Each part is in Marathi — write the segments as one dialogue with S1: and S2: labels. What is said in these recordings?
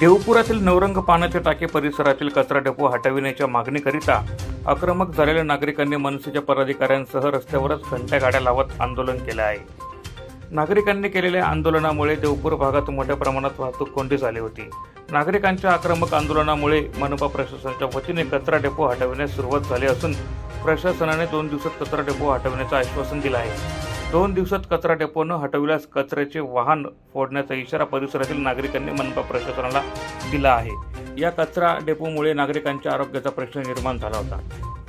S1: देवपुरातील नवरंग पाण्याचे टाके परिसरातील कचरा डेपो हटविण्याच्या मागणीकरिता आक्रमक झालेल्या नागरिकांनी मनसेच्या पदाधिकाऱ्यांसह रस्त्यावरच घंट्या गाड्या लावत आंदोलन केले आहे. नागरिकांनी केलेल्या आंदोलनामुळे देवपूर भागात मोठ्या प्रमाणात वाहतूक कोंडी झाली होती. नागरिकांच्या आक्रमक आंदोलनामुळे मनपा प्रशासनाच्या वतीने कचरा डेपो हटविण्यास सुरुवात झाली असून प्रशासनाने दोन दिवसात कचरा डेपो हटविण्याचं आश्वासन दिलं आहे. दोन दिवसात कचरा डेपो न हटविल्यास कचऱ्याचे वाहन फोडण्याचा इशारा परिसरातील नागरिकांनी मनपा प्रशासनाला दिला आहे. या कचरा डेपोमुळे नागरिकांच्या आरोग्याचा प्रश्न निर्माण झाला होता.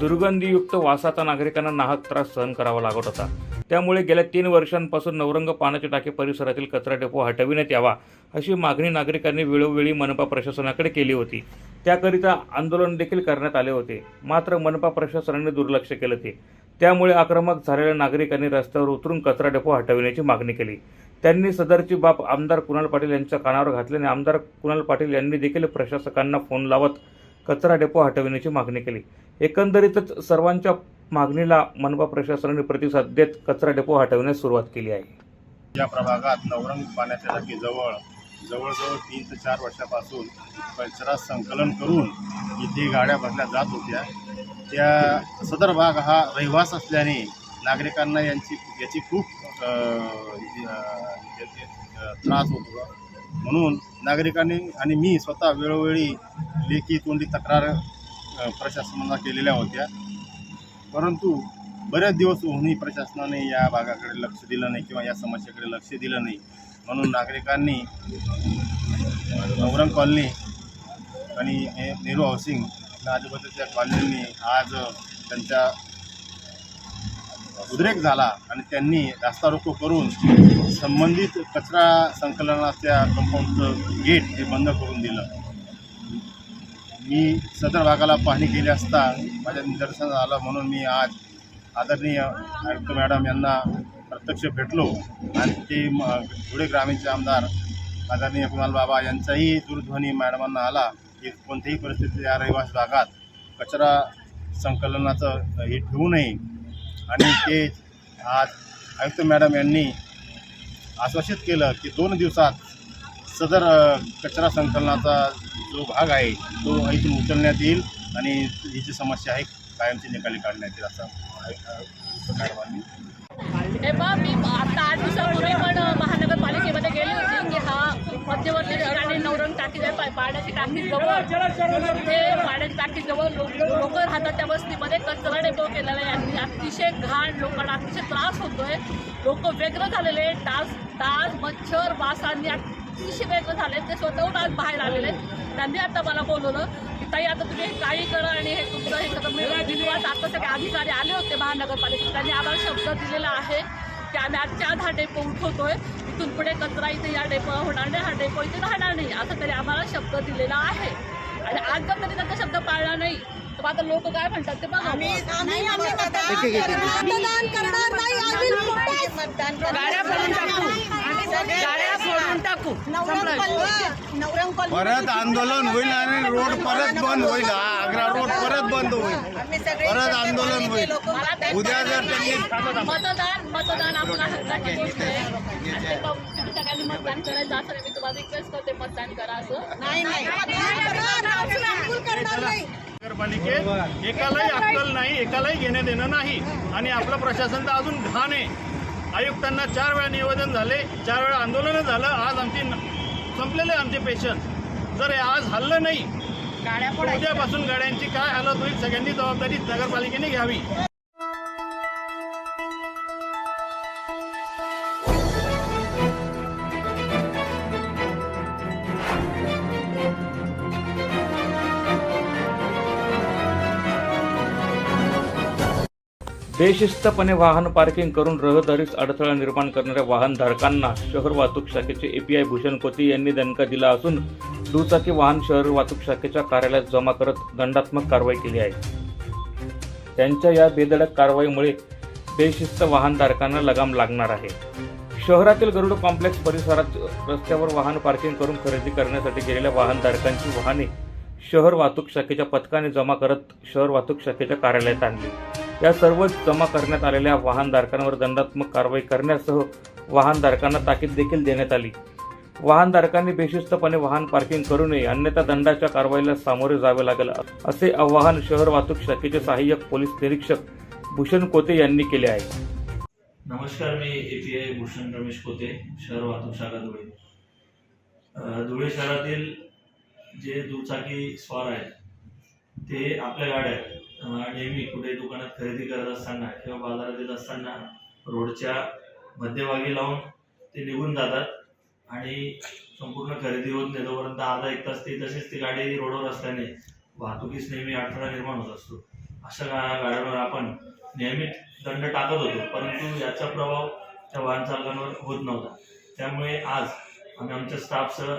S1: दुर्गंधीयुक्त वासाचा नागरिकांना नाहक त्रास सहन करावा लागत होता. त्यामुळे गेल्या तीन वर्षांपासून नवरंग पाण्याचे टाके परिसरातील कचरा डेपो हटविण्यात यावा अशी मागणी नागरिकांनी वेळोवेळी मनपा प्रशासनाकडे केली होती. त्याकरिता आंदोलन देखील करण्यात आले होते. मात्र मनपा प्रशासनाने दुर्लक्ष केलं ते. त्यामुळे आक्रमक झालेल्या नागरिकांनी रस्त्यावर उतरून कचरा डेपो हटविण्याची मागणी केली. त्यांनी सदरची बाब आमदार कुणाल पाटील यांच्या कानावर घातल्याने आमदार कुणाल पाटील यांनी देखील प्रशासकांना फोन लावत कचरा डेपो हटविण्याची मागणी केली. एकंदरीतच सर्वांच्या मागणीला मनपा प्रशासनाने प्रतिसाद देत कचरा डेपो हटविण्यास सुरुवात केली आहे.
S2: या प्रभागात नवरंग पाण्याच्या टाकीजवळ जवळजवळ तीन ते चार वर्षापासून कचरा संकलन करून इथे गाड्या भरल्या जात होत्या. त्या सदर भाग हा रहिवास असल्याने नागरिकांना यांची याची खूप त्रास होतो. म्हणून नागरिकांनी आणि मी स्वतः वेळोवेळी लेखी तोंडी तक्रार प्रशासनाला केलेल्या होत्या. परंतु बरेच दिवस होऊनही प्रशासनाने या भागाकडे लक्ष दिलं नाही किंवा या समस्येकडे लक्ष दिलं नाही. म्हणून नागरिकांनी नवरंग कॉलनी आणि हे नेहरू हाऊसिंग या आजूबाजूच्या कॉलनींनी आज त्यांच्या उद्रेक झाला आणि त्यांनी रास्ता रोको करून संबंधित कचरा संकलनाच्या कंपाऊंडचं गेट हे बंद करून दिलं. मी सदर भागाला पाहणी केली असता माझ्या निदर्शनास आलं म्हणून मी आज आदरणीय आयुक्त मॅडम यांना प्रत्यक्ष भेटलो आणि ते धुळे ग्रामीणचे आमदार आदरणीय कुणाल बाबा यांचाही दूरध्वनी मॅडमांना आला. की कोणत्याही परिस्थितीत या रहिवास भागात कचरा संकलनाचं हे ठेवू नये. आणि ते आज आयुक्त मॅडम यांनी आश्वासित केलं की दोन दिवसात सदर कचरा संकलनाचा जो भाग आहे तो इथून उचलण्यात येईल आणि ही जी समस्या आहे कायमची निकाली काढण्यात येईल असं आयु- मॅडमांनी
S3: मी आता आठ दिवसापूर्वी पण महानगरपालिकेमध्ये गेली होती. मध्यवर्ती आणि नवरंग टाकी आहे पा- पाण्याची टाकी जवळ. ते पाण्याची टाकी जवळ लोक लोक राहतात त्या वस्तीमध्ये. कचरा डेपो केलेला आहे अतिशय घाण लोकांना अतिशय त्रास होतोय. लोक व्यग्र झालेले डास डास मच्छर वासांनी अतिशय व्यग्र झाले ते स्वतःहून आज बाहेर आलेले आहेत. त्यांनी आता मला बोलवलं की ताई आता तुम्ही हे काही करा आणि हे तुमचं हे सगळं मिळवा दिलवास आता सगळे अधिकारी आले होते महानगरपालिकेत. त्यांनी आम्हाला शब्द दिलेला आहे की आम्ही आजच्या आज हा डेपो उठवतोय. इथून पुढे कचरा इथे या डेपो होणार नाही हा डेपो इथे राहणार नाही. असं तरी आम्हाला शब्द दिलेला आहे. आणि आज जर तरी त्यांचा शब्द पाळला नाही आता लोक काय म्हणतात ते बघा.
S4: आम्ही आम्ही मतदान करणार नाही. आम्ही मतदान
S3: गाड्या फोडून टाकू. गाड्या फोडून टाकू.
S4: नवरंग कॉलनी नवरंग कॉलनी
S5: परत आंदोलन होईल आणि रोड परत बंद होईल. हा आग्रा रोड परत बंद होईल.
S4: आम्ही सगळे
S5: परत आंदोलन होईल. उद्या जर त्यांनी
S3: मतदान मतदान आपला हक्काची गोष्ट आहे. मतदान करायचं असं नाही. मी तुम्हाला रिक्वेस्ट करते मतदान करा असं.
S4: नाही नाही. करणार, आम्ही बिलकुल करणार नाही
S2: नगरपालिकेत एकालाही अक्कल नाही एकालाही घेणं देणं नाही. आणि आपलं प्रशासन तर अजून घाण आहे. आयुक्तांना चार वेळा निवेदन झाले चार वेळा आंदोलनं झालं आज आमची संपलेले आमचे पेशंट. जर हे आज हल्लं नाही उद्यापासून गाड्यांची काय हालत होईल सगळ्यांनी जबाबदारी नगरपालिकेने घ्यावी.
S1: बेशिस्तपणे वाहन पार्किंग करून रहदारीस अडथळा निर्माण करणाऱ्या वाहनधारकांना शहर वाहतूक शाखेचे एपीआय भूषण कोती यांनी दणका दिला असून दुचाकी वाहन शहर वाहतूक शाखेच्या कार्यालयात जमा करत दंडात्मक कारवाई केली आहे. त्यांच्या या बेधडक कारवाईमुळे बेशिस्त वाहनधारकांना लगाम लागणार आहे. शहरातील गरुड कॉम्प्लेक्स परिसरात रस्त्यावर वाहन पार्किंग करून खरेदी करण्यासाठी गेलेल्या वाहनधारकांची वाहने शहर वाहतूक शाखेच्या पथकाने जमा करत शहर वाहतूक शाखेच्या कार्यालयात आणली. या सर्व जमा करण्यात आलेल्या वाहनधारकांवर दंडात्मक कारवाई करण्यासह वाहनधारकांना ताकीद देखील देण्यात आली. वाहनधारकांनी बेशिस्तपणे वाहन पार्किंग करू नये अन्यथा दंडाच्या कारवाईला सामोरे जावे लागेल असे आवाहन शहर वाहतूक शाखेचे सहाय्यक पोलीस निरीक्षक भूषण कोते यांनी केले आहे.
S6: नमस्कार मी A P I Bhushan Ramesh Kote शहर वाहतूक शाखा धुळे. धुळे शहरातील जे दुचाकी स्वार आहेत ते आपल्या गाड्या नेहमी कुठे दुकानात खरेदी करत असताना किंवा बाजारात येत असताना रोडच्या मध्यभागी लावून ते निघून जातात. आणि संपूर्ण खरेदी होत नाही. तोपर्यंत अर्धा एक तास ते तसेच ती गाडी रोडवर असल्याने वाहतुकीस नेहमी अडथळा निर्माण होत असतो. अशा गाड्यांवर आपण नियमित दंड टाकत होतो. परंतु याचा प्रभाव त्या वाहन चालकांवर होत नव्हता. त्यामुळे आज आम्ही आमच्या स्टाफसह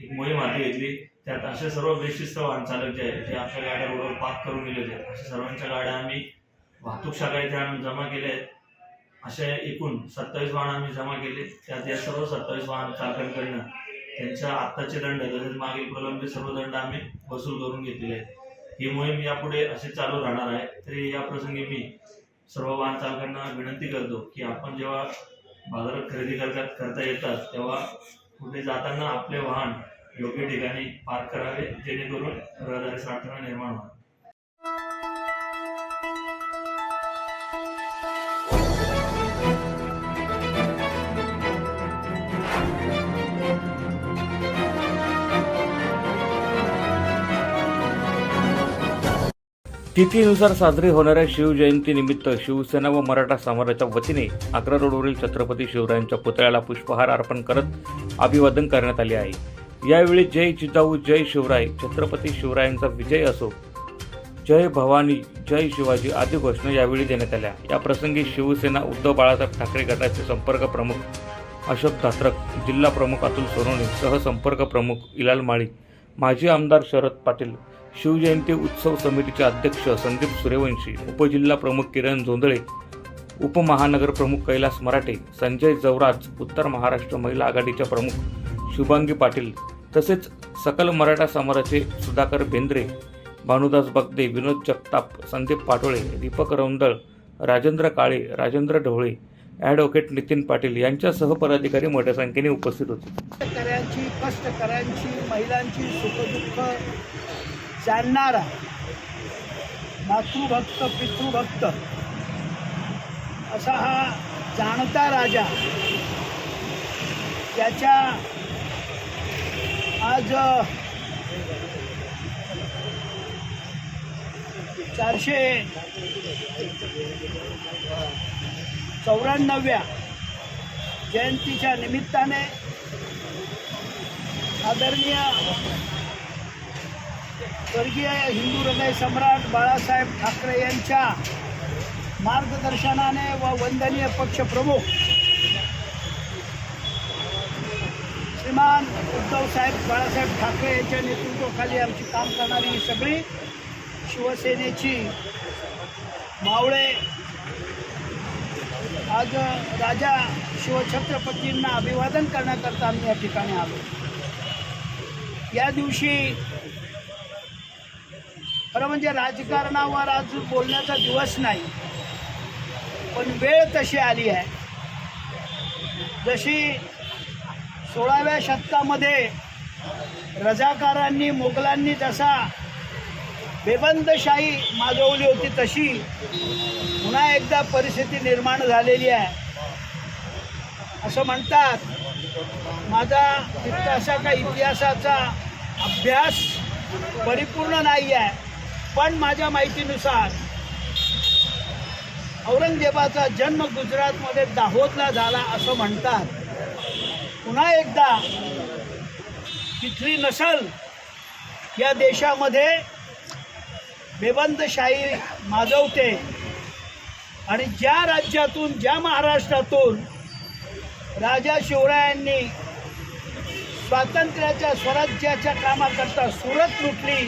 S6: एक मोहीम हाती घेतली. त्यात असे सर्व बेशिस्त वाहन चालक जे आहेत जे आपल्या गाड्या रोडवर पार्क करून गेले होते अशा सर्वांच्या गाड्या आम्ही वाहतूक शाखा इथे आणून जमा केल्या आहेत. असे एकूण सत्तावीस वाहन आम्ही जमा केले. त्यात या सर्व सत्तावीस वाहन चालकांकडनं त्यांच्या आत्ताचे दंड तसेच मागील प्रलंबित सर्व दंड आम्ही वसूल करून घेतलेले आहेत. ही मोहीम यापुढे अशी चालू राहणार आहे. तरी या प्रसंगी मी सर्व वाहन चालकांना विनंती करतो की आपण जेव्हा बाजारात खरेदी करतात करता येतात तेव्हा कुठे जाताना आपले वाहन योग्य ठिकाणी पार्क करावे जेणेकरून रहदारीचा अडथळा निर्माण होणार
S1: तिथीनुसार साजरी होणाऱ्या शिवजयंतीनिमित्त शिवसेना व मराठा समाजाच्या वतीने आग्रा रोडवरील छत्रपती शिवरायांच्या पुतळ्याला पुष्पहार अर्पण करत अभिवादन करण्यात आले आहे. यावेळी जय जिजाऊ जय शिवराय छत्रपती शिवरायांचा विजय असो. जय भवानी जय शिवाजी आदी घोषणा यावेळी देण्यात आल्या. या प्रसंगी शिवसेना उद्धव बाळासाहेब ठाकरे गटाचे संपर्क प्रमुख अशोक धात्रक जिल्हा प्रमुख अतुल सोनवणे सहसंपर्क प्रमुख इलाल माळी माजी आमदार शरद पाटील शिवजयंती उत्सव समितीचे अध्यक्ष संदीप सूर्यवंशी उपजिल्हा प्रमुख किरण जोंधळे उपमहानगर प्रमुख कैलास मराठे संजय जवराज उत्तर महाराष्ट्र महिला आघाडीच्या प्रमुख शुभांगी पाटील तसेच सकल मराठा समाजाचे सुधाकर बेंद्रे भानुदास बगदे विनोद जगताप संदीप पाटोळे दीपक रौंदळ राजेंद्र काळे राजेंद्र ढवळे ॲडव्होकेट नितीन पाटील यांच्यासह पदाधिकारी मोठ्या संख्येने उपस्थित होते.
S7: शेतकऱ्यांची कष्टकऱ्यांची महिलांची सुखदुःख जाणणारा मातृभक्त पितृभक्त असा हा जाणता राजा त्याच्या आज चारशे चौऱ्याण्णव्या जयंतीच्या निमित्ताने आदरणीय स्वर्गीय हिंदू हृदय सम्राट बाळासाहेब ठाकरे यांच्या मार्गदर्शनाने व वंदनीय पक्षप्रमुख श्रीमान उद्धवसाहेब बाळासाहेब ठाकरे यांच्या नेतृत्वाखाली आमची काम करणारी ही सगळी शिवसेनेची मावळे आज राजा शिवछत्रपतींना अभिवादन करण्याकरता आम्ही या ठिकाणी आलो. या दिवशी खरं म्हणजे राजकारणावर आज बोलण्याचा दिवस नाही पण वेळ तशी आली आहे. जशी सोळाव्या शतकामध्ये रजाकारांनी मोगलांनी जसा बेबंदशाही माजवली होती तशी पुन्हा एकदा परिस्थिती निर्माण झालेली आहे. असं म्हणतात माझा तितकासा का इतिहासाचा अभ्यास परिपूर्ण नाही आहे. पण माझ्या माहितीनुसार औरंगजेबाचा जन्म गुजरातमध्ये दाहोदला झाला असं म्हणतात. पुन्हा एकदा तिथली नसल या देशामध्ये बेबंदशाही माजवते. आणि ज्या राज्यातून ज्या महाराष्ट्रातून राजा शिवरायांनी स्वातंत्र्याच्या स्वराज्याच्या कामाकरता सुरत लुटली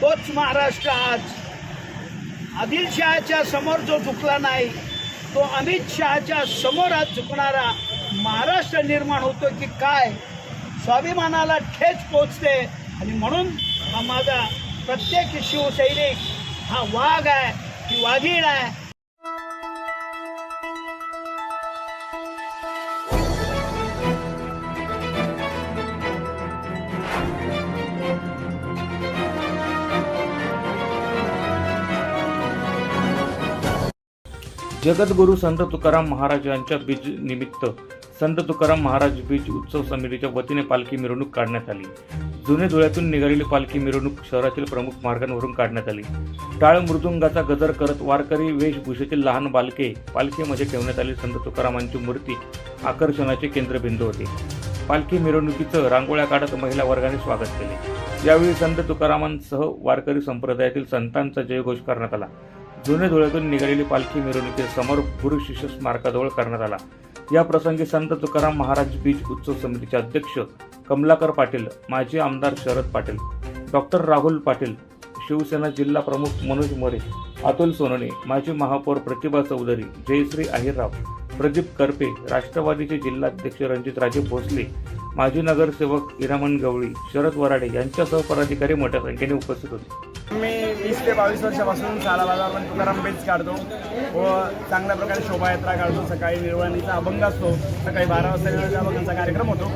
S7: तोच महाराष्ट्र आज आदिलशहाच्या समोर जो झुकला नाही तो अमित शहाच्या समोर आज झुकणारा महाराष्ट्र निर्माण होतो की काय? स्वाभिमानाला ठेच पोचते. आणि म्हणून हा माझा प्रत्येक शिवसैनिक हा वाघ आहे की वाघीण आहे.
S1: जगद्गुरू संत तुकाराम महाराज यांच्या बीज निमित्त संत तुकाराम महाराज बीज उत्सव समितीच्या वतीने पालखी मिरवणूक काढण्यात आली. जुने धुळ्यातून निघालेली पालखी मिरवणूक शहरातील प्रमुख मार्गांवरून काढण्यात आली. टाळ मृदुंगाचा गजर करत वारकरी वेशभूषेतील लहान बालके पालखीमध्ये ठेवण्यात आली संत तुकारामांची मूर्ती. आकर्षणाचे केंद्रबिंदू होते. पालखी मिरवणुकीचं रांगोळ्या काढत महिला वर्गाने स्वागत केले. यावेळी संत तुकारामांसह वारकरी संप्रदायातील संतांचा जयघोष करण्यात आला. जुने धुळ्यातून निघालेली पालखी मिरवणुकीचा समारोप गुरु शिष्य स्मारकाजवळ करण्यात आला. या प्रसंगी संत तुकाराम महाराज बीज उत्सव समितीचे अध्यक्ष कमलाकर पाटील माजी आमदार शरद पाटील डॉक्टर राहुल पाटील शिवसेना जिल्हा प्रमुख मनोज मोरे अतुल सोनवणे माजी महापौर प्रतिभा चौधरी जयश्री अहिरराव प्रदीप करपे राष्ट्रवादीचे जिल्हाध्यक्ष रणजितराजे भोसले माजी नगरसेवक इरामन गवळी शरद वराडे यांच्यासह पदाधिकारी मोठ्या संख्येने उपस्थित होते.
S8: मी वीस ते बावीस वर्षापासून साला बाजारमध्ये तुकाराम बेच काढतो व चांगल्या प्रकारे शोभायात्रा काढतो. सकाळी निर्वाणीचा अभंग असतो. सकाळी बारा वाजता निर्वाणीचा अभंगाचा कार्यक्रम होतो.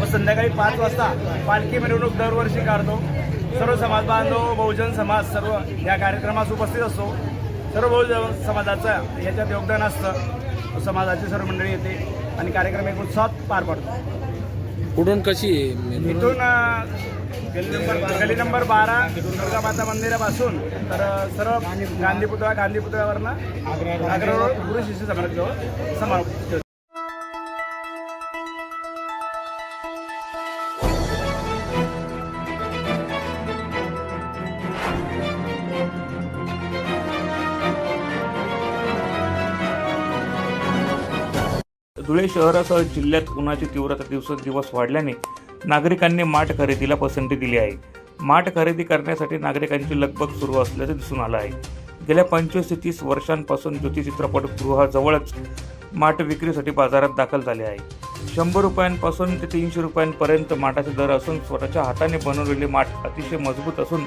S8: व संध्याकाळी पाच वाजता पालखी मिरवणूक दरवर्षी काढतो. सर्व समाज बांधव बहुजन समाज सर्व या कार्यक्रमास उपस्थित असतो. सर्व बहुजन समाजाचं याच्यात योगदान असतं. समाजाची सर्व मंडळी येते आणि कार्यक्रम एक उत्साहात पार पडतो.
S9: कुठून कशी
S8: इथून गली नंबर बारा दुर्गा माता मंदिरापासून. तर सर्व गांधी पुतळा गांधी पुतळ्यावरनं आग्रा रोड गुरु शिष्य समाजाजवळ समारोप
S1: धुळे शहरासह जिल्ह्यात उन्हाची तीव्रता दिवसेंदिवस वाढल्याने नागरिकांनी माठ खरेदीला पसंती दिली आहे. माठ खरेदी करण्यासाठी नागरिकांची लगबग सुरू असल्याचं दिसून आलं आहे. गेल्या पंचवीस ते तीस वर्षांपासून ज्योती चित्रपटगृहाजवळच माठ विक्रीसाठी बाजारात दाखल झाले आहे. शंभर रुपयांपासून ते तीनशे रुपयांपर्यंत माठाचे दर असून स्वतःच्या हाताने बनवलेले माठ अतिशय मजबूत असून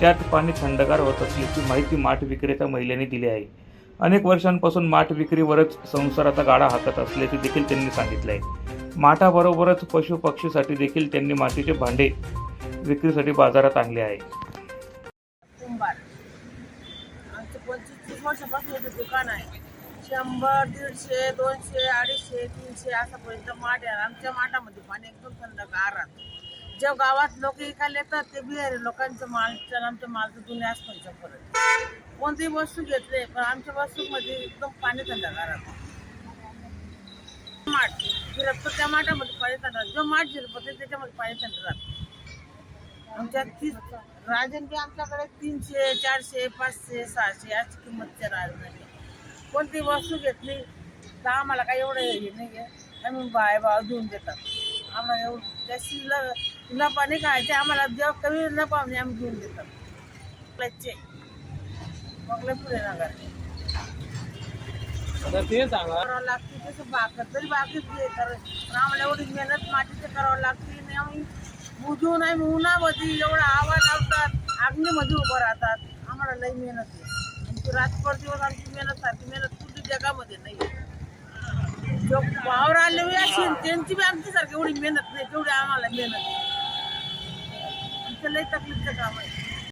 S1: त्यात पाणी थंडगार होत असल्याची माहिती माठ विक्रेता महिलेने दिली आहे. अनेक वर्षांपासून माठ विक्रीवरच संसाराचा गाडा हाकत असल्याचे देखील त्यांनी सांगितले आहे माठाबरोबरच पशु पक्षीसाठी देखील त्यांनी मातीचे भांडे विक्रीसाठी बाजारात आणले आहे.
S10: कुंभार दुकान आहे. शंभर दीडशे दोनशे अडीचशे तीनशे असापर्यंत माठ आहे. आमच्या माठामध्ये पाणी एकदम थंड गारात जेव्हा गावात लोक इकायला येतात ते बिहारी लोकांचं माल चल आमच्या मालचं जुन्या आसपासच्या परत कोणतीही वस्तू घेतले पण आमच्या वस्तूमध्ये एकदम पाणी थंड गारात फिरत त्या माठामध्ये पाणी थंड जो माठ झिरपते त्याच्यामध्ये पाणी थंड आमच्या तीस राजन बी आमच्याकडे तीनशे चारशे पाचशे सहाशे अशी किंमतच्या राजन कोणती वस्तू घेतली तर आम्हाला काय एवढं हे नाही आम्ही बाय भाव देऊन देतात. आम्हाला एवढं जास्ती ल नफा नाही खायचे आम्हाला जेव्हा कमी नफा म्हणजे आम्ही घेऊन देतात. मगले पुढे नगर लय पुढे करावं लागते तसं बाकर तरी बाकीच हे तर आम्हाला एवढी मेहनत मातीचं करावं लागते. आणि आम्ही बुजून आम्ही उन्हामध्ये एवढा आवाज लावतात अग्नीमध्ये उभं राहतात. आम्हाला लई मेहनत आहे. आमची रातभर दिवस आमची मेहनत सारखी मेहनत कुठे जगामध्ये नाही जो वावर आले असेल त्यांची बी आमच्यासारखी एवढी मेहनत नाही तेवढी आम्हाला मेहनत आहे. आमचं लई तकलीफचं काम आहे.